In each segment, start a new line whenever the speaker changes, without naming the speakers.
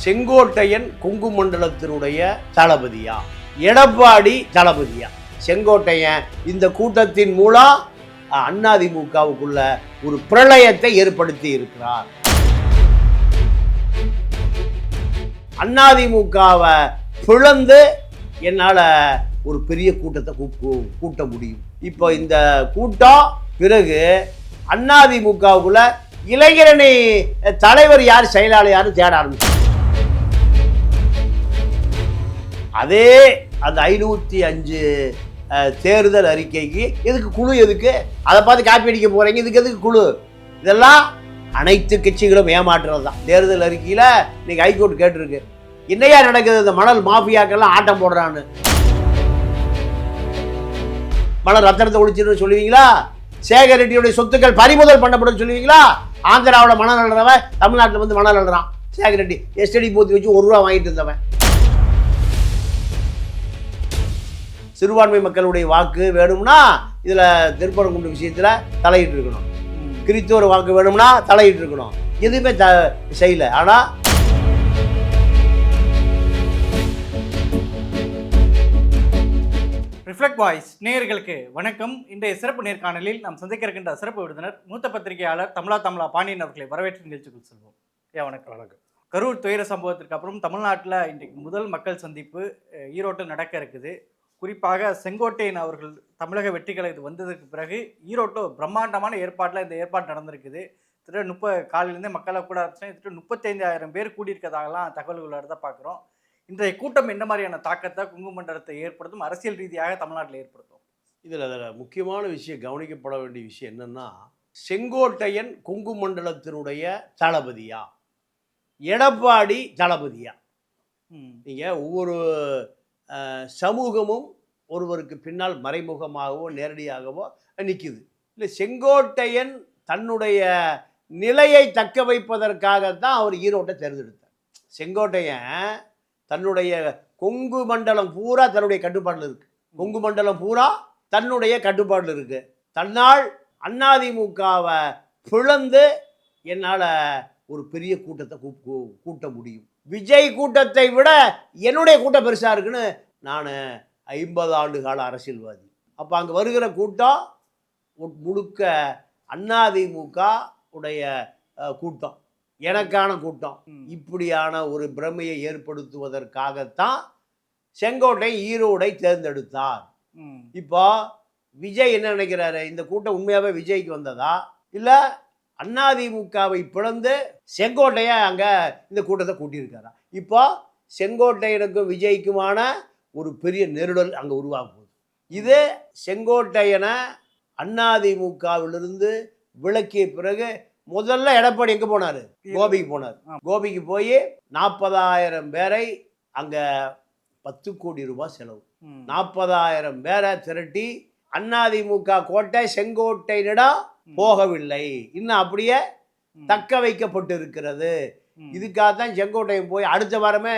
செங்கோட்டையன் கொங்கு மண்டலத்தினுடைய தளபதியா? எடப்பாடி தளபதியா? செங்கோட்டையன் இந்த கூட்டத்தின் மூலம் அஹ், அதிமுகவுக்குள்ள ஒரு பிரளயத்தை ஏற்படுத்தி இருக்கிறார். அதிமுகவை பிளந்து என்னால் ஒரு பெரிய கூட்டத்தை கூட்ட முடியும். இப்போ இந்த கூட்டம் பிறகு அதிமுகவுக்குள்ள இளைஞரணி தலைவர் யார் செயலாளர் யாரும் தேட ஆரம்பிச்சு அதே அந்த ஐநூற்றி அஞ்சு தேர்தல் அறிக்கைக்கு எதுக்கு குழு எதுக்கு? அதை பார்த்து காப்பி அடிக்க போகிறீங்க இதுக்கு எதுக்கு குழு? இதெல்லாம் அனைத்து கட்சிகளும் ஏமாற்றுறது தான். தேர்தல் அறிக்கையில் இன்னைக்கு ஹைகோர்ட் கேட்டிருக்கு. என்னையா நடக்குது? இந்த மணல் மாஃபியாக்கெல்லாம் ஆட்டம் போடுறான்னு. மணல் ரத்தனத்தை ஒழிச்சிருன்னு சொல்லுவீங்களா? சேகர் ரெட்டியுடைய சொத்துக்கள் பறிமுதல் பண்ணப்படும் சொல்லுவீங்களா? ஆந்திராவில் மணல் அழுறவன் தமிழ்நாட்டில் வந்து மணல் அழுறான் சேகர் ரெட்டி எஸ்டடி போத்தி வச்சு ஒரு ரூபா வாங்கிட்டு இருந்தவன். சிறுபான்மை மக்களுடைய வாக்கு வேணும்னா இதில் திருப்பரங்குன்ற விஷயத்தில் தலையிட்டு இருக்கணும் கிறித்தோர் வாக்கு வேணும்னா தலையிட்டு இருக்கணும் எதுவுமே த செய்யல. ஆனால்
ரிஃப்ளெக்ட் வாய்ஸ் நேயர்களுக்கு வணக்கம். இன்றைய சிறப்பு நேர்காணலில் நாம் சந்திக்க இருக்கின்ற சிறப்பு விருந்தினர் மூத்த பத்திரிகையாளர் தமிழா தமிழா பாண்டியன் அவர்களை வரவேற்று நிகழ்ச்சிக்குள் செல்வோம். ஏ வணக்கம்.
வணக்கம்.
கரூர் துயர சம்பவத்திற்கு அப்புறம் தமிழ்நாட்டில் இன்றைக்கு முதல் மக்கள் சந்திப்பு ஈரோட்டில் நடக்க இருக்குது. குறிப்பாக செங்கோட்டையன் அவர்கள் தமிழக வெற்றி கழகத்துக்கு வந்ததுக்கு பிறகு ஈரோட்டில் பிரம்மாண்டமான ஏற்பாட்டில் இந்த ஏற்பாடு நடந்திருக்குது. திரு முப்ப காலையிலேருந்தே மக்களை கூட திரு முப்பத்தைந்தாயிரம் பேர் கூடியிருக்கதாகலாம் தகவல்கள் வரதை பார்க்குறோம். இன்றைய கூட்டம் என்ன மாதிரியான தாக்கத்தை குங்கு மண்டலத்தை ஏற்படுத்தும் அரசியல் ரீதியாக தமிழ்நாட்டில் ஏற்படுத்தும்?
இதில் அதில் முக்கியமான விஷயம் கவனிக்கப்பட வேண்டிய விஷயம் என்னன்னா செங்கோட்டையன் கொங்கு மண்டலத்தினுடைய தளபதியா? எடப்பாடி தளபதியா? நீங்கள் ஒவ்வொரு சமூகமும் ஒருவருக்கு பின்னால் மறைமுகமாகவோ நேரடியாகவோ நிற்குது இல்லை செங்கோட்டையன் தன்னுடைய நிலையை தக்க வைப்பதற்காகத்தான் அவர் ஈரோட்டை தேர்ந்தெடுத்தார். செங்கோட்டையன் தன்னுடைய கொங்கு மண்டலம் பூரா தன்னுடைய கட்டுப்பாட்டில் இருக்குது கொங்கு மண்டலம் பூரா தன்னுடைய கட்டுப்பாட்டில் இருக்குது தன்னால் அதிமுகவை பிளந்து என்னால் ஒரு பெரிய கூட்டத்தை கூ- கூட்ட முடியும். விஜய் கூட்டத்தை விட என்னுடைய கூட்டம் பெருசாக இருக்குன்னு நான் ஐம்பது ஆண்டு கால அரசியல்வாதி. அப்போ அங்கே வருகிற கூட்டம் முழுக்க அதிமுக உடைய கூட்டம். எனக்கான கூட்டம். இப்படியான ஒரு பிரமையை ஏற்படுத்துவதற்காகத்தான் செங்கோட்டை ஈரோடை தேர்ந்தெடுத்தார். இப்போ விஜய் என்ன நினைக்கிறாரு? இந்த கூட்டம் உண்மையாகவே விஜய்க்கு வந்ததா? இல்லை அதிமுகவை பிளந்து செங்கோட்டையை அங்கே இந்த கூட்டத்தை கூட்டியிருக்காரா? இப்போ செங்கோட்டையனுக்கும் விஜய்க்குமான ஒரு பெரிய நெருடல் அங்கே உருவாக போகுது இது செங்கோட்டையனை அதிமுகவிலிருந்து விலக்கிய பிறகு முதல்ல எடப்பாடி எங்கே போனார் கோபிக்கு போனார். கோபிக்கு போய் நாற்பதாயிரம் பேரை அங்கே பத்து கோடி ரூபாய் செலவு. நாற்பதாயிரம் பேரை திரட்டி அதிமுக கோட்டை செங்கோட்டையினிடம். போகவில்லை இன்னும் அப்படியே. தக்க வைக்கப்பட்டு இருக்கிறது. இதுக்காக தான் செங்கோட்டையன் போய் அடுத்த வாரமே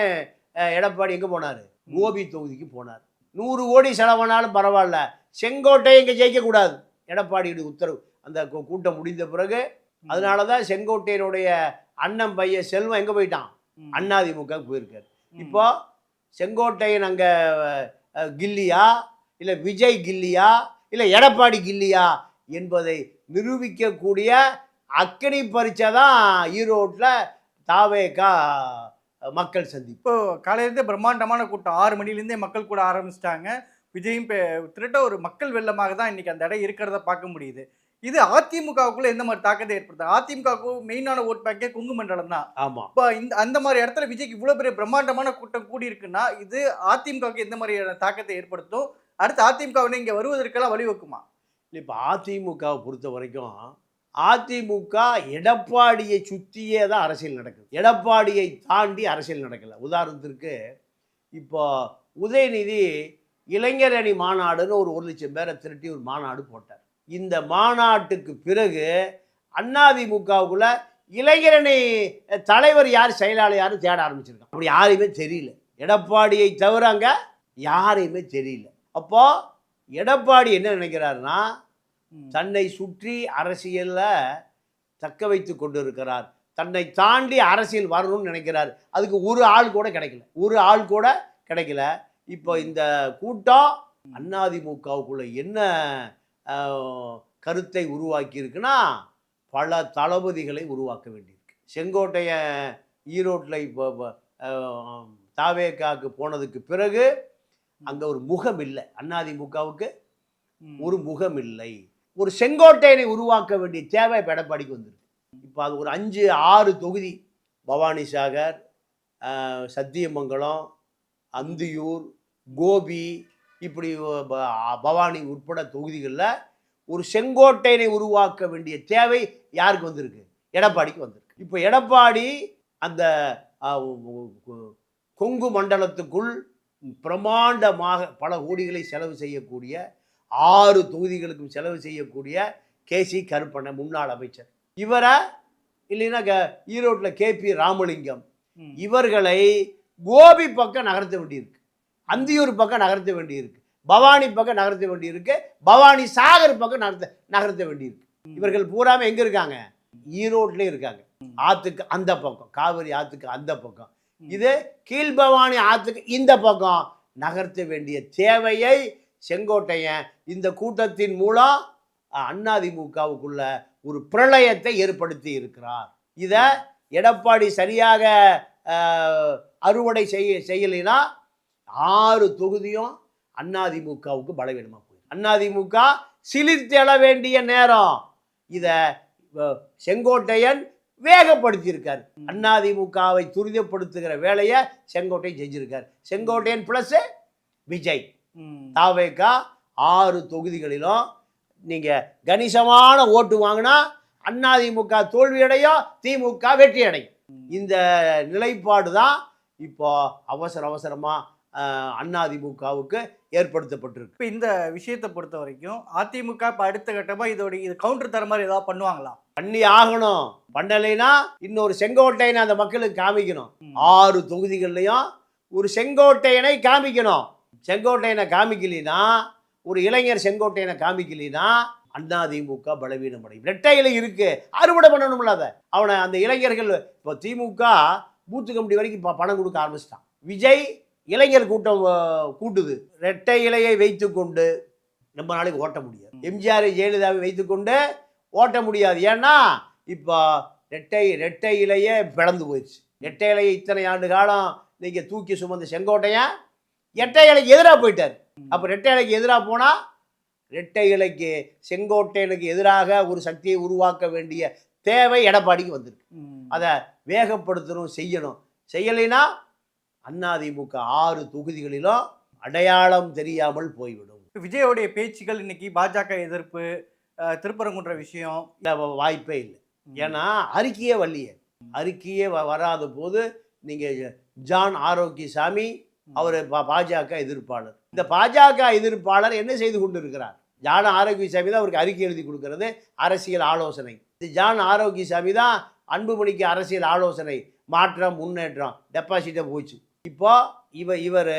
எடப்பாடி எங்கே போனார் கோபி தொகுதிக்கு போனார். நூறு கோடி செலவானாலும் பரவாயில்ல. செங்கோட்டை இங்கே ஜெயிக்கக்கூடாது. எடப்பாடியுடைய உத்தரவு. அந்த கூட்டம் முடிந்த பிறகு அதனால தான் செங்கோட்டையனுடைய அண்ணன் பையன் செல்வம் எங்கே போயிட்டான்?
ம்.
அதிமுக போயிருக்காரு. இப்போ செங்கோட்டையன் அங்கே கில்லியா? இல்லை விஜய் கில்லியா? இல்லை எடப்பாடி கில்லியா? என்பதை நிரூபிக்கக்கூடிய அக்கனி பரீட்சை தான் ஈரோட்டில் தாவேக்கா மக்கள் சந்திப்பு.
இப்போ காலையிலேருந்தே பிரம்மாண்டமான கூட்டம். ஆறு மணிலேருந்தே மக்கள் கூட ஆரம்பிச்சிட்டாங்க. விஜயும் திரட்ட ஒரு மக்கள் வெள்ளமாக தான் இன்னைக்கு அந்த இடம் இருக்கிறத பார்க்க முடியுது. இது அதிமுகவுக்குள்ள எந்த மாதிரி தாக்கத்தை ஏற்படுத்தும் அதிமுகவுக்கு மெயினான ஓட் பேக்கே குங்கு மண்டலம் தான்.
ஆமாம்
இப்போ இந்த அந்த மாதிரி இடத்துல விஜய்க்கு இவ்வளோ பெரிய பிரம்மாண்டமான கூட்டம் கூடி இருக்குன்னா இது அதிமுகவுக்கு எந்த மாதிரியான தாக்கத்தை ஏற்படுத்தும்? அடுத்து அதிமுகவினை இங்கே வருவதற்கெல்லாம் வழிவகுக்குமா?
இப்போ அதிமுகவை பொறுத்த வரைக்கும் அதிமுக எடப்பாடியை சுற்றியே தான் அரசியல் நடக்குது. எடப்பாடியை தாண்டி அரசியல் நடக்கலை. உதாரணத்திற்கு இப்போ உதயநிதி இளைஞர் அணி மாநாடுன்னு ஒரு ஒரு லட்சம் பேரை திரட்டி ஒரு மாநாடு போட்டார். இந்த மாநாட்டுக்கு பிறகு அதிமுகவுக்குள்ள இளைஞரணி தலைவர் யார் செயலாளர் யாரும் தேட ஆரம்பிச்சிருக்காங்க. அப்படி யாரையுமே தெரியல. எடப்பாடியை தவிர அங்கே யாரையுமே தெரியல. அப்போ எடப்பாடி என்ன நினைக்கிறாருன்னா தன்னை சுற்றி அரசியல்ல தக்க வைத்து கொண்டிருக்கிறார். தன்னை தாண்டி அரசியல் வரணும்னு நினைக்கிறாரு. அதுக்கு ஒரு ஆள் கூட கிடைக்கல. ஒரு ஆள் கூட கிடைக்கல. இப்போ இந்த கூட்டம் அதிமுகவுக்குள்ள என்ன கருத்தை உருவாக்கி இருக்குன்னா பல தளபதிகளை உருவாக்க வேண்டியிருக்கு. செங்கோட்டையன் ஈரோட்டில் இப்போ தாவேக்காவுக்கு போனதுக்கு பிறகு அங்கே ஒரு முகம் இல்லை அதிமுகவுக்கு
ம்.
ஒரு முகம் இல்லை ஒரு செங்கோட்டையனை உருவாக்க வேண்டிய தேவை இப்போ எடப்பாடிக்கு வந்திருக்கு. இப்போ அது ஒரு அஞ்சு ஆறு தொகுதி. பவானி சாகர் சத்தியமங்கலம் அந்தியூர் கோபி இப்படி பவானி உட்பட தொகுதிகளில் ஒரு செங்கோட்டையனை உருவாக்க வேண்டிய தேவை யாருக்கு வந்திருக்கு? எடப்பாடிக்கு வந்திருக்கு. இப்போ எடப்பாடி அந்த கொங்கு மண்டலத்துக்குள் பிரமாண்டமாக பல கோடிகளை செலவு செய்யக்கூடிய ஆறு தொகுதிகளுக்கும் செலவு செய்யக்கூடிய கேசி கருப்பண்ண முன்னாள் அமைச்சர். இவரை இல்லைன்னா க- ஈரோட்டில் கேபி ராமலிங்கம்.
ம்.
இவர்களை கோபி பக்கம் நகர்த்த வேண்டியிருக்கு. அந்தியூர் பக்கம் நகர்த்த வேண்டியிருக்கு. பவானி பக்கம் நகர்த்த வேண்டியிருக்கு. பவானி சாகர் பக்கம் நகர்த்த நகர்த்த வேண்டியிருக்கு. இவர்கள் பூராம எங்க இருக்காங்க? ஈரோட்லயே இருக்காங்க. ஆத்துக்கு அந்த பக்கம் காவிரி ஆத்துக்கு அந்த பக்கம். இது கீழ்பவானி ஆத்துக்கு இந்த பக்கம். நகர்த்த வேண்டிய தேவையை செங்கோட்டையன் இந்த கூட்டத்தின் மூலம் அதிமுகவுக்குள்ள ஒரு பிரளயத்தை ஏற்படுத்தி இருக்கிறார். இதை எடப்பாடி சரியாக அறுவடை செய்ய செய்யலைன்னா ஆறு தொகுதியும் அதிமுகவுக்கு பலவீனமாக போயிடும். அதிமுக சிலிர்த்தெழ வேண்டிய நேரம். இதை செங்கோட்டையன் வேகப்படுத்தியிருக்கார். அதிமுகவை துரிதப்படுத்துகிற வேலையை செங்கோட்டையன் செஞ்சிருக்கார். செங்கோட்டையன் ப்ளஸ் விஜய். தாவேக்கா ஆறு தொகுதிகளிலும் நீங்கள் கணிசமான ஓட்டு வாங்கினா அதிமுக தோல்வியடையும் திமுக வெற்றி அடையும் இந்த நிலைப்பாடு தான் இப்போ அவசர அவசரமாக அதிமுகவுக்கு ஏற்படுத்தப்பட்டிருக்கு.
இப்ப இந்த விஷயத்தை பொறுத்த வரைக்கும் அதிமுக இப்ப அடுத்த கட்டமா இதோட இது கவுண்டர் தர மாதிரி ஏதாவது பண்ணுவாங்களா?
பண்ணி ஆகணும். பண்ணலைன்னா இன்னொரு செங்கோட்டையனை அந்த மக்களுக்கு காமிக்கணும். ஆறு தொகுதிகள்லையும் ஒரு செங்கோட்டையனை காமிக்கணும். செங்கோட்டையனை காமிக்கலினா ஒரு இளைஞர் செங்கோட்டையனை காமிக்கலினா திமுக பலவீனம் அடையும். ரெட்டை இலை இருக்கு. அறுவடை பண்ணணும்ல அதை அவனை அந்த இளைஞர்கள் இப்போ திமுக பூத்து கமிட்டி வரைக்கும் இப்போ பணம் கொடுக்க ஆரம்பிச்சிட்டான். விஜய் இளைஞர் கூட்டம் கூட்டுது. ரெட்டை இலையை வைத்துக்கொண்டு ரொம்ப நாளைக்கு ஓட்ட முடியாது. எம்ஜிஆர் ஜெயலலிதாவை வைத்துக்கொண்டு ஓட்ட முடியாது. ஏன்னா இப்போ ரெட்டை ரெட்டை இலையே பிளந்து போயிடுச்சு. ரெட்டை இலையை இத்தனை ஆண்டு காலம் நீங்கள் தூக்கி சுமந்த செங்கோட்டையன் ரெட்டை இலைக்கு எதிராக போயிட்டார். அப்போ ரெட்டை இலைக்கு எதிராக போனால் ரெட்டை இலைக்கு செங்கோட்டையனுக்கு எதிராக ஒரு சக்தியை உருவாக்க வேண்டிய தேவை எடப்பாடிக்கு வந்திருக்கு. அதை வேகப்படுத்தணும் செய்யணும். செய்யலைன்னா அதிமுக ஆறு தொகுதிகளிலும் அடையாளம் தெரியாமல் போய்விடும்.
விஜயோடைய பேச்சுகள் இன்னைக்கு பாஜக எதிர்ப்பு திருப்பரங்குன்ற விஷயம்.
வாய்ப்பே இல்லை. ஏன்னா அறிக்கையே வரலையே. அறிக்கையே வராத போது நீங்கள் ஜான் ஆரோக்கியசாமி அவர் பாஜக எதிர்ப்பாளர். இந்த பாஜக எதிர்ப்பாளர் என்ன செய்து கொண்டு இருக்கிறார் ஜான் ஆரோக்கியசாமி தான் அவருக்கு அறிக்கை எழுதி கொடுக்கிறது அரசியல் ஆலோசனை. இந்த ஜான் ஆரோக்கியசாமி தான் அன்புமணிக்கு அரசியல் ஆலோசனை மாற்றம் முன்னேற்றம் டெபாசிட்டை போச்சு. இப்போ இவ இவர்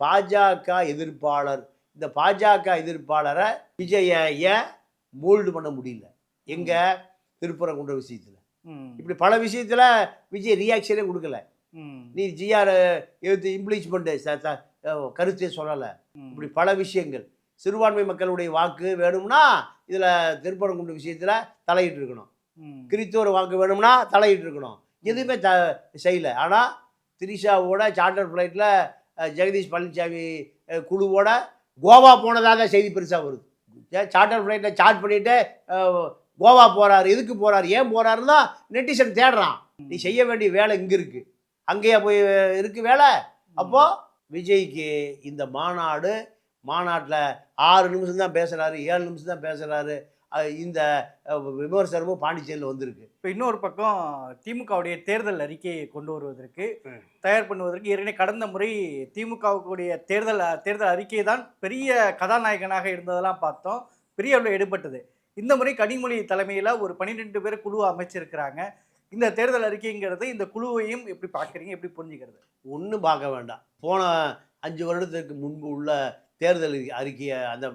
பாஜக எதிர்ப்பாளர். இந்த பாஜக எதிர்ப்பாளரை விஜய ஏன் மோல்டு பண்ண முடியல. எங்க? திருப்பரங்குன்ற விஷயத்தில்.
ம்.
இப்படி பல விஷயத்தில் விஜய் ரியாக்ஷனே கொடுக்கல. நீ ஜிஆர் எடுத்து இம்ப்ளீச்மெண்ட்டு கருத்தே சொல்லலை. இப்படி பல விஷயங்கள். சிறுபான்மை மக்களுடைய வாக்கு வேணும்னா இதில் திருப்பரங்குன்ற விஷயத்தில் தலையிட்டு இருக்கணும்.
ம்.
கிறிஸ்தவர் வாக்கு வேணும்னா தலையிட்டு இருக்கணும். எதுவுமே த செய்யலை. ஆனால் திரிஷாவோட சார்ட்டர் ஃப்ளைட்டில் ஜெகதீஷ் பழனிசாமி குழுவோட கோவா போனதாக செய்தி பெருசாக வருது. சார்ட்டர் ஃப்ளைட்டில் சார்ட் பண்ணிவிட்டு கோவா போகிறாரு எதுக்கு போகிறாரு ஏன் போகிறாருன்னு தான் நெட்டிசன் தேடுறான். நீ செய்ய வேண்டிய வேலை இங்கே இருக்குது அங்கேயே போய் இருக்கு வேலை? அப்போ விஜய்க்கு இந்த மாநாடு மாநாட்டில் ஆறு நிமிஷம் தான் பேசுகிறாரு ஏழு நிமிஷம் தான் பேசுகிறாரு இந்த விமர்சனமும் பாண்டிச்சேரியில் வந்திருக்கு.
இப்ப இன்னொரு பக்கம் திமுகவுடைய தேர்தல் அறிக்கையை கொண்டு வருவதற்கு. தயார் பண்ணுவதற்கு ஏற்கனவே கடந்த முறை திமுகவுடைய தேர்தல் தேர்தல் அறிக்கை தான் பெரிய கதாநாயகனாக இருந்ததெல்லாம் பார்த்தோம். பெரிய அளவில் எடுபட்டது. இந்த முறை கனிமொழி தலைமையில் ஒரு பன்னிரெண்டு பேர் குழு அமைச்சிருக்கிறாங்க. இந்த தேர்தல் அறிக்கைங்கிறது இந்த குழுவையும் எப்படி பார்க்குறீங்க? எப்படி புரிஞ்சுக்கிறது?
ஒன்றும் பார்க்க வேண்டாம். போன அஞ்சு வருடத்திற்கு முன்பு உள்ள தேர்தல் அறிக்கையை அந்த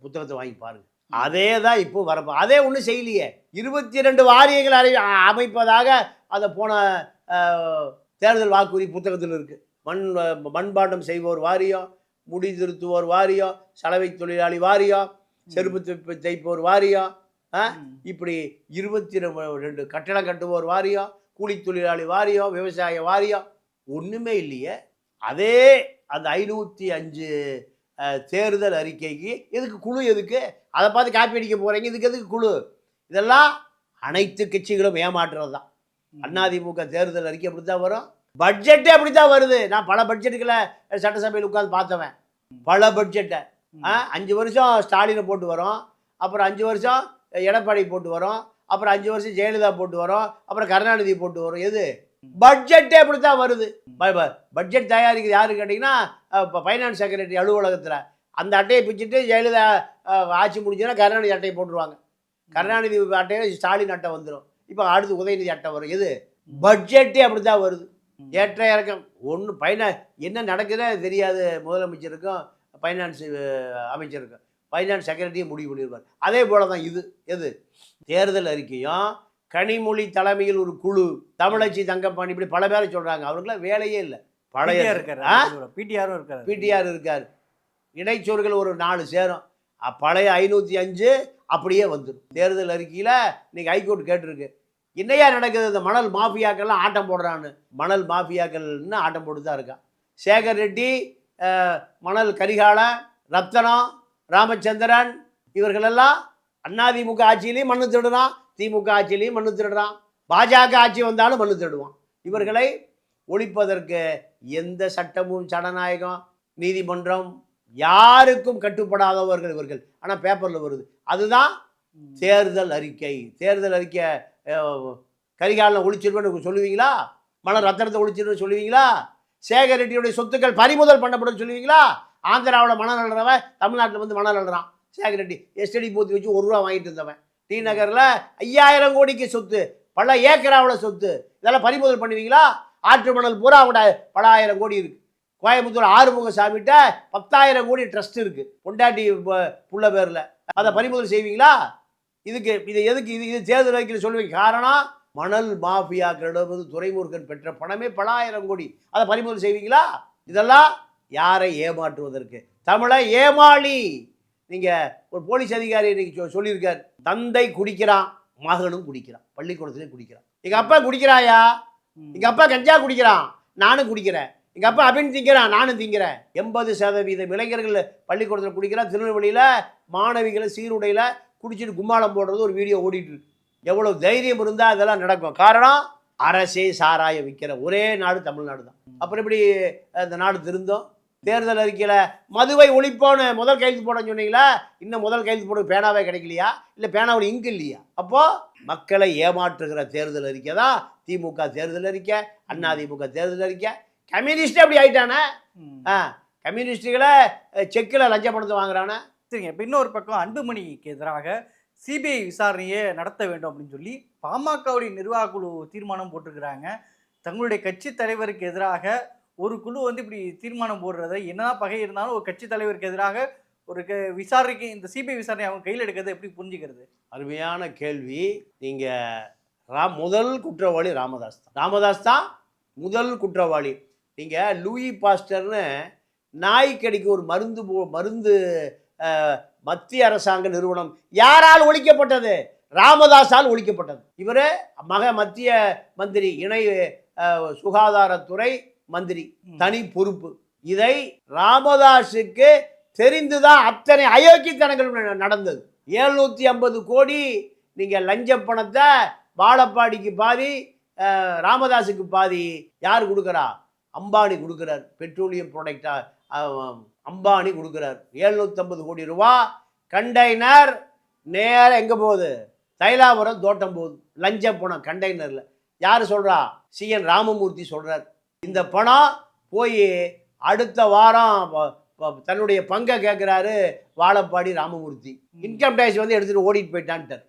புத்தகத்தை வாங்கி பாருங்க. அதே தான் இப்போ வரப்போ அதே ஒன்றும் செய்யலையே. இருபத்தி ரெண்டு வாரியங்கள் அறி அமைப்பதாக அதை போன தேர்தல் வாக்குறுதி புத்தகத்தில் இருக்குது மண் மண்பாண்டம் செய்வோர் வாரியம் முடி திருத்துவோர் வாரியம் சலவை தொழிலாளி வாரியம் செருப்பு தைப்ப- தைப்போர் வாரியம். இப்படி இருபத்தி ரெண்டு கட்டடம் கட்டுவோர் வாரியம் கூலி தொழிலாளி வாரியம் விவசாய வாரியம் ஒன்றுமே இல்லையே. அதே அந்த ஐநூற்றி அஞ்சு தேர்தல் அறிக்கைக்கு எதுக்கு குழு எதுக்கு? அதை பார்த்து காப்பி அடிக்க போகிறீங்க இதுக்கு எதுக்கு குழு? இதெல்லாம் அனைத்து கட்சிகளும் ஏமாற்றுறது தான் அதிமுக தேர்தல் அறிக்கை அப்படி தான் வரும். பட்ஜெட்டே அப்படி தான் வருது. நான் பல பட்ஜெட்டுகளை சட்டசபையில் உட்காந்து பார்த்தவன். பல பட்ஜெட்டை. அஞ்சு வருஷம் ஸ்டாலினை போட்டு வரோம். அப்புறம் அஞ்சு வருஷம் எடப்பாடி போட்டு வரோம். அப்புறம் அஞ்சு வருஷம் ஜெயலலிதா போட்டு வரோம். அப்புறம் கருணாநிதி போட்டு வரும். எது? பட்ஜெட்டே அப்படி தான் வருது. ப- ப- பட்ஜெட் தயாரிக்கிறது யாரு கேட்டிங்கன்னா இப்போ ஃபைனான்ஸ் செக்ரட்டரி அலுவலகத்தில். அந்த அட்டையை பிச்சுட்டு ஜெயலலிதா ஆட்சி முடிஞ்சோன்னா கருணாநிதி அட்டையை போட்டுருவாங்க. கருணாநிதி அட்டையில் ஸ்டாலின் அட்டை வந்துடும் இப்போ அடுத்து உதயநிதி அட்டை வரும். எது? பட்ஜெட்டே அப்படி தான் வருது. ஏற்ற இறக்கம். ஒன்று பைனா என்ன நடக்குதுன்னு தெரியாது முதலமைச்சருக்கும் ஃபைனான்ஸ் அமைச்சருக்கும். ஃபைனான்ஸ் செக்ரட்டரியும் முடிவு பண்ணியிருப்பார் அதே போல தான் இது. எது? தேர்தல் அறிக்கையும் கனிமொழி தலைமையில் ஒரு குழு தமிழச்சி தங்கப்பாணி இப்படி பல பேரை சொல்கிறாங்க அவருக்குலாம் வேலையே இல்லை. பழைய
இருக்காரு? பிடிஆரும் இருக்காரு.
பிடிஆர் இருக்கார். இடைச்சொற்கள் ஒரு நாலு சேரும். பழைய ஐநூற்றி அஞ்சு அப்படியே வந்துடும் தேர்தல் அறிக்கையில் இன்னைக்கு ஹைகோர்ட் கேட்டிருக்கு. என்னையா நடக்குது? இந்த மணல் மாஃபியாக்கள்லாம் ஆட்டம் போடுறான்னு. மணல் மாஃபியாக்கள்னு ஆட்டம் போட்டு தான் இருக்கான். சேகர் ரெட்டி மணல் கரிகாலன் ரத்தனம் ராமச்சந்திரன் இவர்களெல்லாம் அதிமுக ஆட்சியிலையும் மண்ணு திருடுறான் திமுக ஆட்சியிலையும் மண்ணு திருடுறான். பாஜக ஆட்சி வந்தாலும் மண்ணு திருடுவான். இவர்களை ஒழிப்பதற்கு எந்த சட்டமும் சடநாயகம் நீதிமன்றம் யாருக்கும் கட்டுப்படாதவர்கள் இவர்கள். ஆனால் பேப்பரில் வருது. அதுதான் தேர்தல் அறிக்கை. தேர்தல் அறிக்கை கரிகாலில் கரிகாலனை ஒழிச்சிருவேன்னு சொல்லுவீங்களா? மலர் ரத்தனத்தை ஒழிச்சிருவேன்னு சொல்லுவீங்களா? சேகர் ரெட்டியுடைய சொத்துக்கள் பறிமுதல் பண்ணப்படும் சொல்லுவீங்களா? ஆந்திராவில் மணல் அள்ளுறவன் தமிழ்நாட்டில் வந்து மணல் அள்ளுறான் சேகர் ரெட்டி எஸ்டடி போத்தி வச்சு ஒரு ரூபா வாங்கிட்டு இருந்தவன். டி நகரில் ஐயாயிரம் கோடிக்கு சொத்து பல ஏக்கராவில் சொத்து. இதெல்லாம் பறிமுதல் பண்ணுவீங்களா? ஆற்று மணல் பூரா அவங்கள்ட்ட பல ஆயிரம் கோடி இருக்குது கோயம்புத்தூர் ஆறுமுக சாமிகிட்ட பத்தாயிரம் கோடி ட்ரஸ்ட் இருக்குது பொண்டாட்டி ப- புள்ள பேரில். அதை பறிமுதல் செய்வீங்களா? இதுக்கு இது எதுக்கு இது இது தேர்தல் அறிக்கையில் சொல்லுவீங்க? காரணம் மணல் மாஃபியாக்களிடமிருந்து துறைமுருகன் பெற்ற பணமே பல ஆயிரம் கோடி. அதை பறிமுதல் செய்வீங்களா? இதெல்லாம் யாரை ஏமாற்றுவதற்கு? தமிழை ஏமாளி. நீங்கள் ஒரு போலீஸ் அதிகாரி இன்னைக்கு சொ- சொல்லியிருக்கார். தந்தை குடிக்கிறான் மகனும் குடிக்கிறான் பள்ளிக்கூடத்துலேயும் குடிக்கிறான். எங்கள் அப்பா குடிக்கிறாயா? எங்கள் அப்பா கஞ்சா குடிக்கிறான் நானும் குடிக்கிறேன். எங்கள் அப்பா அபின் திங்கிறான் நானும் திங்கிறேன். எண்பது சதவீதம் இளைஞர்கள் பள்ளிக்கூடத்தில் குடிக்கிறான் திருநெல்வேலியில் மாணவிகளை சீருடையில் குடிச்சிட்டு கும்மாளம் போடுறது ஒரு வீடியோ ஓடிட்டு எவ்வளோ தைரியம் இருந்தால் அதெல்லாம் நடக்கும். காரணம் அரசே சாராயம் விற்கிற ஒரே நாடு தமிழ்நாடு தான் அப்புறம் எப்படி அந்த நாடு திருந்தோம்? தேர்தல் அறிக்கையில் மதுவை ஒழிப்போன்னு முதல் கையெழுத்து போடன்னு சொன்னீங்களா? இன்னும் முதல் கையெழுத்து போட பேனாவே கிடைக்கலையா? இல்லை பேனாவில் இங்கு இல்லையா? அப்போது மக்களை ஏமாற்றுகிற தேர்தல் அறிக்கை தான் திமுக தேர்தல் அறிக்கை அதிமுக தேர்தல் அறிக்கை. கம்யூனிஸ்ட் அப்படி ஆயிட்டானே. ஆ கம்யூனிஸ்டுகளை செக்கில் லஞ்ச பணத்தை வாங்குறானே.
சரிங்க இப்போ இன்னொரு பக்கம் அன்புமணிக்கு எதிராக சிபிஐ விசாரணையை நடத்த வேண்டும் அப்படின்னு சொல்லி பாமகவுடைய நிர்வாக குழு தீர்மானம் போட்டிருக்கிறாங்க. தங்களுடைய கட்சி தலைவருக்கு எதிராக ஒரு குழு வந்து இப்படி தீர்மானம் போடுறத என்னதான் பகை இருந்தாலும் ஒரு கட்சி தலைவருக்கு எதிராக ஒரு க- விசாரணைக்கு இந்த சிபிஐ விசாரணை அவங்க கையில் எடுக்கிறது எப்படி புரிஞ்சுக்கிறது?
அருமையான கேள்வி. நீங்கள் ரா முதல் குற்றவாளி ராமதாஸ் தான். ராமதாஸ் தான் முதல் குற்றவாளி. நீங்கள் லூயி பாஸ்டர்னு நாய்க்கடிக்கு ஒரு மருந்து போ- மருந்து மத்திய அரசாங்க நிறுவனம் யாரால் ஒழிக்கப்பட்டது? ராமதாஸால் ஒழிக்கப்பட்டது. இவர் மக மத்திய மந்திரி இணை சுகாதாரத்துறை மந்திரி. தனி பொறுப்பு. இதை ராமதாஸுக்கு தெரிந்துதான் அத்தனை அயோக்கியத்தனங்கள் நடந்தது. எழுநூத்தி ஐம்பது கோடி நீங்க லஞ்ச பணத்தை வாழப்பாடிக்கு பாதி ராமதாஸுக்கு பாதி யார் கொடுக்குறா? அம்பானி கொடுக்குறார். பெட்ரோலியம் ப்ராடக்டா அம்பானி கொடுக்குறார். 750 கோடி ரூபா கண்டெய்னர் நேரா எங்கே போகுது? தைலாபுரம் தோட்டம் போகுது. லஞ்ச பணம் கண்டெய்னரில் யார் சொல்கிறா சிஎன் ராமமூர்த்தி சொல்கிறார் இந்த பணம் போய் அடுத்த வாரம் தன்னுடைய பங்கை கேட்குறாரு வாழப்பாடி ராமமூர்த்தி. இன்கம் டேக்ஸ் வந்து எடுத்துகிட்டு ஓடிட்டு போயிட்டான்ட்டார்.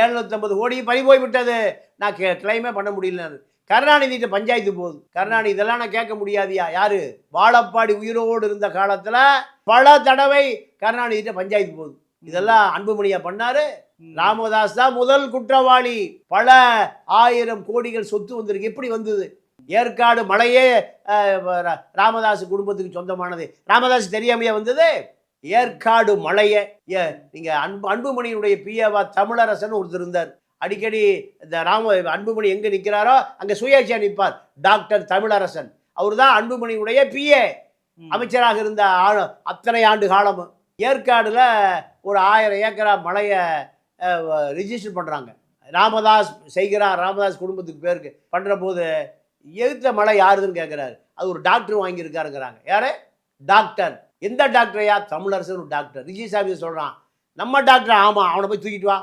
ஏழ்நூற்றம்பது கோடி பறி போய் விட்டது. நான் கே கிளைமே பண்ண முடியல கருணாநிதிட்ட பஞ்சாயத்து போகுது. கருணாநிதி இதெல்லாம் நான் கேட்க முடியாதியா? யாரு? வாழப்பாடி உயிரோடு இருந்த காலத்தில் பல தடவை கருணாநிதிட்ட பஞ்சாயத்து போகுது. இதெல்லாம் அன்புமணியா பண்ணாரு. ராமதாஸ் தான் முதல் குற்றவாளி. பல ஆயிரம் கோடிகள் சொத்து வந்திருக்கு. எப்படி வந்தது? ஏற்காடு மலையே ராமதாஸ் குடும்பத்துக்கு சொந்தமானது. ராமதாஸ் தெரியாமையா வந்தது? ஏற்காடு மலையே. ஏ நீங்க அன்பு அன்புமணியினுடைய பிஏவா தமிழரசன் ஒருத்தர் இருந்தார். அடிக்கடி இந்த ராம அன்புமணி எங்க நிக்கிறாரோ அங்க சுயேட்சையா நிற்பார். டாக்டர் தமிழரசன். அவர் தான் அன்புமணியுடைய பிஏ. அமைச்சராக இருந்த ஆளு அத்தனை ஆண்டு காலம் ஏற்காடுல ஒரு ஆயிரம் ஏக்கரா மலையை ரிஜிஸ்டர் பண்ணுறாங்க ராமதாஸ் செய்கிறார். ராமதாஸ் குடும்பத்துக்கு பேருக்கு. பண்ணுற போது எதிர்த்த மழை யாருதுன்னு கேட்குறாரு அது ஒரு டாக்டர் வாங்கியிருக்காருங்கிறாங்க. யாரு? டாக்டர். எந்த டாக்டரையா தமிழரசு ஒரு டாக்டர். ரிஜிசாமி சொல்கிறான் நம்ம டாக்டர் ஆமாம் அவனை போய் தூக்கிட்டு வா.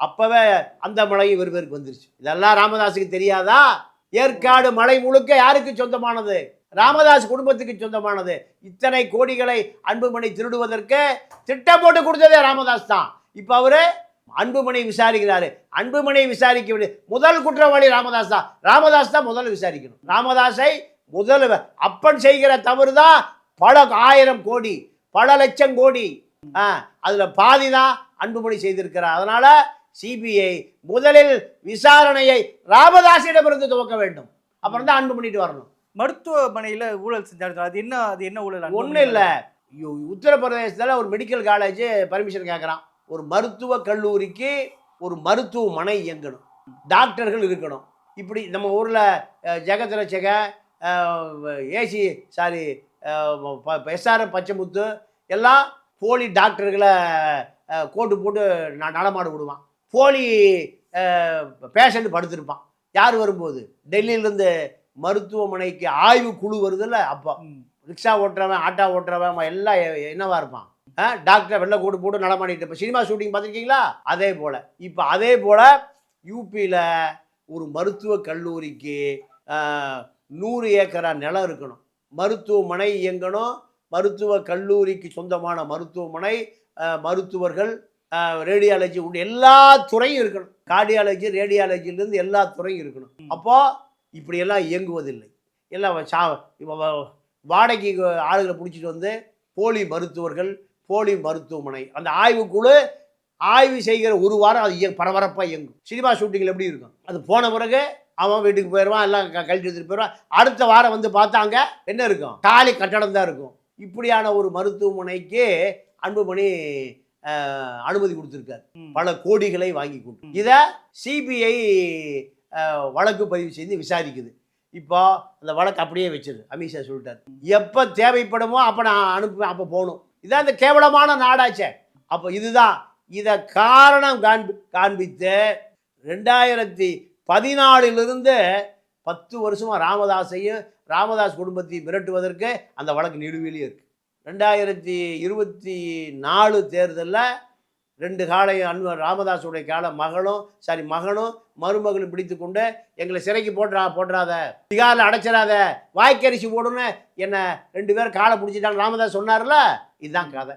அப்போவே அந்த மழையும் இவர் பேருக்கு வந்துருச்சு. இதெல்லாம் ராமதாஸுக்கு தெரியாதா? ஏற்காடு மலை முழுக்க யாருக்கு சொந்தமானது? ராமதாஸ் குடும்பத்துக்கு சொந்தமானது. இத்தனை கோடிகளை அன்புமணி திருடுவதற்கு திட்டம் போட்டு கொடுத்ததே ராமதாஸ் தான். இப்போ அவரு அன்புமணி விசாரிக்கிறாரு. அன்புமணி விசாரிக்க வேண்டிய முதல் குற்றவாளி ராமதாஸ் தான். ராமதாஸ் தான் முதல்ல விசாரிக்கணும். ராமதாஸை முதல் அப்பன் செய்கிற தவறு தான் பல ஆயிரம் கோடி பல லட்சம் கோடி. ஆ அதுல பாதி தான் அன்புமணி செய்திருக்கிறார். அதனால சிபிஐ முதலில் விசாரணையை ராமதாஸிடமிருந்து துவக்க வேண்டும். அப்புறம் தான் அன்புமணிட்டு வரணும்.
மருத்துவமனையில ஊழல் செஞ்சாரு அது என்ன அது என்ன ஊழல்?
ஒன்றும் இல்லை. உத்தரப்பிரதேசத்தில் ஒரு மெடிக்கல் காலேஜ் பர்மிஷன் கேட்குறான் ஒரு மருத்துவ கல்லூரிக்கு ஒரு மருத்துவமனை இயங்கணும். டாக்டர்கள் இருக்கணும். இப்படி நம்ம ஊரில் Jagath Rakshaka A C sorry S R M Pachamuthu எல்லாம் போலி டாக்டர்களை கோட்டு போட்டு ந- நடமாட விடுவான். போலி பேஷண்ட் படுத்திருப்பான். யார் வரும்போது? டெல்லியிலேருந்து மருத்துவமனைக்கு ஆய்வு குழு வருதுல்ல அப்போ. ரிக்ஷா ஓட்டுறவன் ஆட்டோ ஓட்டுறவன் எல்லாம் எ- என்னவா இருப்பான்? டாக்டர் வெள்ளை கோடு போட்டு நடமாடிட்டு இப்போ சினிமா ஷூட்டிங் பார்த்துருக்கீங்களா? அதே போல். இப்போ அதே போல் யூபியில் ஒரு மருத்துவ கல்லூரிக்கு நூறு ஏக்கரா நிலம் இருக்கணும். மருத்துவமனை இயங்கணும். மருத்துவ கல்லூரிக்கு சொந்தமான மருத்துவமனை மருத்துவர்கள் ரேடியாலஜி உண்டு. எல்லா துறையும் இருக்கணும். கார்டியாலஜி ரேடியாலஜிலேருந்து எல்லா துறையும் இருக்கணும்.
ம்.
அப்போ இப்படியெல்லாம் இயங்குவதில்லை. எல்லாம் சா இப்ப வாடகைக்கு ஆளுகளை பிடிச்சிட்டு வந்து போலி மருத்துவர்கள் போலி மருத்துவமனை. அந்த ஆய்வுக்குழு ஆய்வு செய்கிற ஒரு வாரம் அது இய- பரபரப்பா இயங்கும். சினிமா ஷூட்டிங்கில் எப்படி இருக்கும்? அது போன பிறகு அவன் வீட்டுக்கு போயிடுவான் எல்லாம் க- கழட்டி எடுத்துட்டு போயிடுவான். அடுத்த வாரம் வந்து பார்த்தாங்க என்ன இருக்கும்? காலி கட்டடம் தான் இருக்கும். இப்படியான ஒரு மருத்துவமனைக்கு அன்புமணி அனுமதி கொடுத்துருக்காரு. பல கோடிகளை வாங்கி கொண்டு. இதை சிபிஐ வழக்கு பதிவு செய்து விசாரிக்குது. இப்போ அந்த வழக்கு அப்படியே வச்சிரு அமித்ஷா சொல்லிட்டார். எப்போ தேவைப்படுமோ அப்போ நான் அனுப்புவேன் அப்போ போகணும். இதான் இந்த கேவலமான நாடாச்சே. அப்போ இதுதான். இதை காரணம் காண்பி காண்பித்து ரெண்டாயிரத்தி பதினாலிலிருந்து பத்து வருஷமாக ராமதாஸையும் ராமதாஸ் குடும்பத்தையும் மிரட்டுவதற்கு அந்த வழக்கு நிலுவையிலே இருக்குது ரெண்டாயிரத்தி இருபத்தி நாலு தேர்தலில் ரெண்டு காலை அன்பு ராமதாஸுடைய கால மகளும் சாரி மகனும் மருமகளும் பிடித்து கொண்டு எங்களை சிறைக்கு போட்டுறா போட்டுறாத திகாரில் அடைச்சிடாத வாய்க்கரிசி போடுன்னு என்னை ரெண்டு பேரும் காலை பிடிச்சிட்டாங்க ராமதாஸ் சொன்னார்ல? இதுதான் கதை.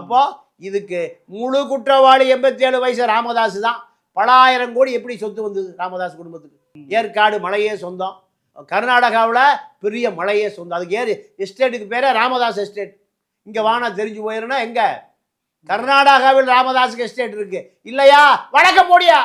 அப்போ இதுக்கு முழு குற்றவாளி எண்பத்தி ஏழு வயசு ராமதாஸ் தான். பலாயிரம் கோடி எப்படி சொத்து வந்தது ராமதாஸ் குடும்பத்துக்கு? ஏற்காடு மலையே சொந்தம். கர்நாடகாவில் பெரிய மலையே சொந்தம். அதுக்கு ஏறு எஸ்டேட்டுக்கு பேரே ராமதாஸ் எஸ்டேட். இங்கே வானா தெரிஞ்சு போயிருன்னா எங்க? கர்நாடகாவில் ராமதாஸுக்கு எஸ்டேட் இருக்கு. இல்லையா? வழக்க போடியா?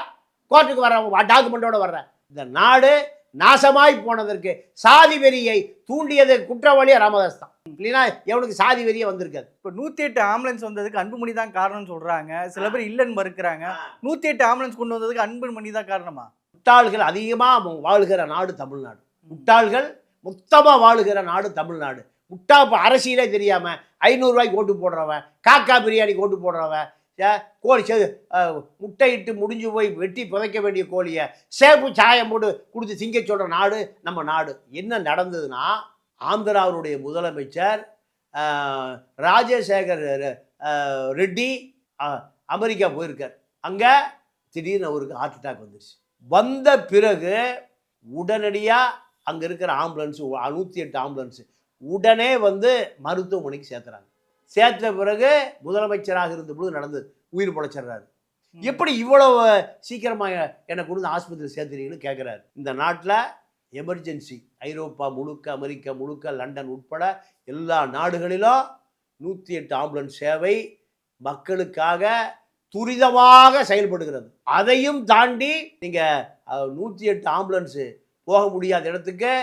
கோர்ட்டுக்கு வர்ற டாக்குமெண்டோட வர்றேன். இந்த நாடு நாசமாய் போனதற்கு சாதி வெறியை தூண்டியது குற்றவாளியா ராமதாஸ் தான். இல்லைன்னா எவனுக்கு சாதி வெறியே வந்திருக்காது.
இப்போ நூத்தி எட்டு ஆம்புலன்ஸ் வந்ததுக்கு அன்புமணி தான் காரணம்னு சொல்றாங்க. சில பேர் இல்லைன்னு மறுக்கிறாங்க. நூத்தி எட்டு ஆம்புலன்ஸ் கொண்டு வந்ததுக்கு அன்புமணி தான் காரணமா?
முட்டாள்கள் அதிகமாக வாழுகிற நாடு தமிழ்நாடு. முட்டாள்கள் மொத்தமாக வாழுகிற நாடு தமிழ்நாடு. முட்டா அரசியலே தெரியாமல் ஐநூறுரூவாய்க்கு ஓட்டு போடுறவன் காக்கா பிரியாணிக்கு ஓட்டு போடுறவன் கோழி செ முட்டையிட்டு முடிஞ்சு போய் வெட்டி புதைக்க வேண்டிய கோழியை சேப்பு சாயம் போட்டு கொடுத்து திங்க சொல்கிற நாடு நம்ம நாடு. என்ன நடந்ததுன்னா ஆந்திராவுடைய முதலமைச்சர் ராஜசேகர் ரெட்டி அமெரிக்கா போயிருக்கார். அங்கே திடீர்னு அவருக்கு ஹார்ட் அட்டாக் வந்துருச்சு. வந்த பிறகு உடனடியாக அங்கே இருக்கிற ஆம்புலன்ஸு நூற்றி எட்டு ஆம்புலன்ஸு உடனே வந்து மருத்துவமனைக்கு சேர்த்துறாங்க. சேர்த்த பிறகு முதலமைச்சராக இருந்த பொழுது நடந்தது உயிர் பொழைச்சிடுறாரு. எப்படி இவ்வளவு சீக்கிரமாக என்னை கொண்டு ஆஸ்பத்திரி சேர்த்துறீங்கன்னு கேட்குறாரு இந்த நாட்டில் எமர்ஜென்சி ஐரோப்பா முழுக்க அமெரிக்கா முழுக்க லண்டன் உட்பட எல்லா நாடுகளிலும் நூற்றி எட்டு ஆம்புலன்ஸ் சேவை மக்களுக்காக துரிதமாக செயல்படுகிறது. அதையும் தாண்டி நீங்கள் நூற்றி எட்டு ஆம்புலன்ஸு போக முடியாத இடத்துக்கு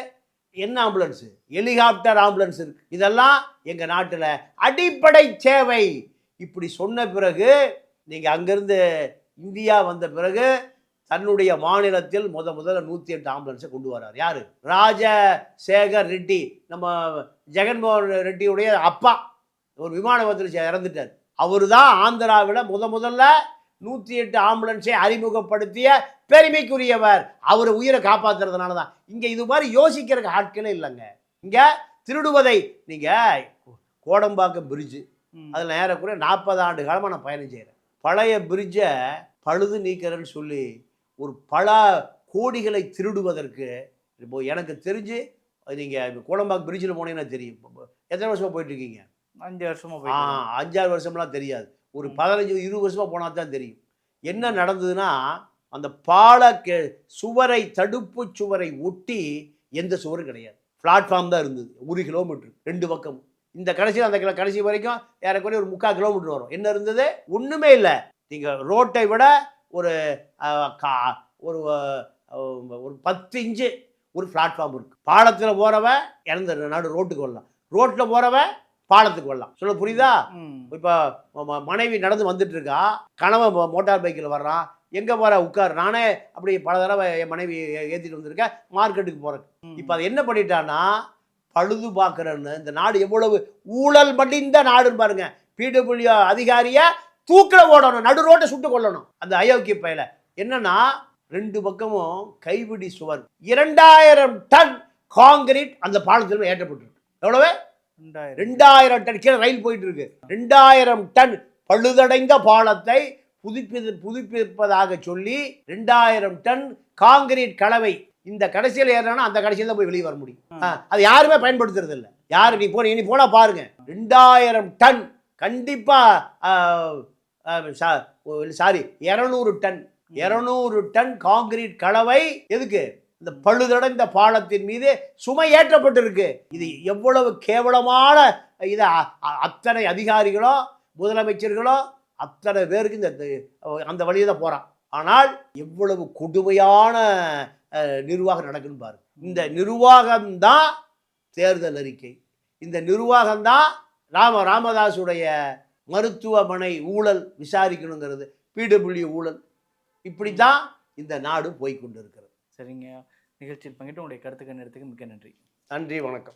என்ன ஆம்புலன்ஸு ஹெலிகாப்டர் ஆம்புலன்ஸ் இருக்கு. இதெல்லாம் எங்கள் நாட்டில் அடிப்படை சேவை. இப்படி சொன்ன பிறகு நீங்கள் அங்கேருந்து இந்தியா வந்த பிறகு தன்னுடைய மாநிலத்தில் முத முதல்ல நூற்றி எட்டு ஆம்புலன்ஸை கொண்டு வரார். யார்? ராஜசேகர் ரெட்டி. நம்ம ஜெகன்மோகன் ரெட்டியுடைய அப்பா. ஒரு விமான விபத்தில் இறந்துட்டார். அவர் தான் ஆந்திராவில் முத முதல்ல நூற்றி எட்டு ஆம்புலன்ஸை அறிமுகப்படுத்திய பெருமைக்குரியவர். அவர் உயிரை காப்பாத்துறதுனால தான் இங்கே இது மாதிரி யோசிக்கிறதுக்கு ஆட்களே இல்லைங்க. இங்கே திருடுவதை நீங்கள் கோடம்பாக்கம் பிரிட்ஜு. அதில் ஏறக்குறைய நாற்பது ஆண்டு காலமாக நான் பயணம் செய்கிறேன் பழைய பிரிட்ஜை பழுது நீக்கிறேன்னு சொல்லி ஒரு பல கோடிகளை திருடுவதற்கு இப்போ எனக்கு தெரிஞ்சு நீங்கள் கோடம்பாக்கம் பிரிட்ஜில் போனீங்கன்னா தெரியும். எத்தனை வருஷமாக போயிட்டு இருக்கீங்க?
அஞ்சு வருஷமா
ஆ அஞ்சாறு வருஷம்லாம் தெரியாது. ஒரு. பதினஞ்சு இருபது வருஷமா போனால் தான் தெரியும். என்ன நடந்ததுன்னா அந்த பால கே சுவரை தடுப்பு சுவரை ஒட்டி எந்த சுவரும் கிடையாது. பிளாட்ஃபார்ம் தான் இருந்தது. ஒரு கிலோமீட்டர் ரெண்டு பக்கம். இந்த கடைசி அந்த கிலோ கடைசி வரைக்கும் ஏறக்குறைய ஒரு முக்கால் கிலோமீட்டர் வரும். என்ன இருந்தது? ஒன்றுமே இல்லை. நீங்கள் ரோட்டை விட ஒரு கா- ஒரு ஒரு பத்து இன்ச்சு ஒரு பிளாட்ஃபார்ம் இருக்கு. பாலத்தில் போகிறவன் இறந்த நடு ரோட்டுக்கு வரலாம். ரோட்டில் போகிறவன் பாலத்துக்கு வரலாம். சொல்ல புரியுதா. இப்போ மனைவி நடந்து வந்துட்டு இருக்கா கணவன் மோட்டார் பைக்கில் வர்றான் எங்கே போகிற உட்கார். நானே அப்படி பல தடவை என் மனைவி ஏற்றிட்டு வந்திருக்கேன். மார்க்கெட்டுக்கு போகிறேன். இப்போ அதை என்ன பண்ணிட்டான்னா பழுது பார்க்குறேன்னு இந்த நாடு எவ்வளவு ஊழல் மடிந்த நாடுன்னு பாருங்க. பிடபிள்யூ அதிகாரியை தூக்கில் ஓடணும் நடு ரோட்டை சுட்டு கொல்லணும். அந்த அயோக்கிய பையில. என்னன்னா ரெண்டு பக்கமும் கைபிடி சுவர். இரண்டாயிரம் டன் காங்கிரீட் அந்த பாலத்தில் ஏற்றப்பட்டிருக்கு. எவ்வளவு?
ரெண்டாயிரம்.
டன் கீழே ரயில் போயிட்டு இருக்கு ரெண்டாயிரம் டன் பழுதடைந்த பாலத்தை புதுப்பி புதுப்பிப்பதாக சொல்லி ரெண்டாயிரம் டன் காங்கிரீட் கலவை இந்த கடைசியில் ஏறினா அந்த கடைசியில் தான் போய் வெளியே வர முடியும். அது யாருமே பயன்படுத்துறது இல்லை. யாரு நீ போன நீ போனா பாருங்க. ரெண்டாயிரம் டன் கண்டிப்பா சாரி இரநூறு டன் இரநூறு டன் காங்கிரீட் கலவை எதுக்கு? இந்த பழுதடைந்த பாலத்தின் மீது சுமை ஏற்றப்பட்டிருக்கு. இது எவ்வளவு கேவலமான இது அ- அத்தனை அதிகாரிகளோ முதலமைச்சர்களோ அத்தனை பேருக்கு இந்த அந்த வழியை தான் போகிறான் ஆனால் எவ்வளவு கொடுமையான நிர்வாகம் நடக்குன்னு பாரு இந்த நிர்வாகம்தான் தேர்தல் அறிக்கை. இந்த நிர்வாகம்தான் ராம ராமதாஸுடைய மருத்துவமனை ஊழல் விசாரிக்கணுங்கிறது பிடபிள்யூ ஊழல். இப்படி தான் இந்த நாடு போய்கொண்டிருக்கிறது
சரிங்க. நிகழ்ச்சியில் பங்கிட்டு உங்களுடைய கருத்துக்கள் நேரத்துக்கு மிக்க நன்றி.
நன்றி வணக்கம்.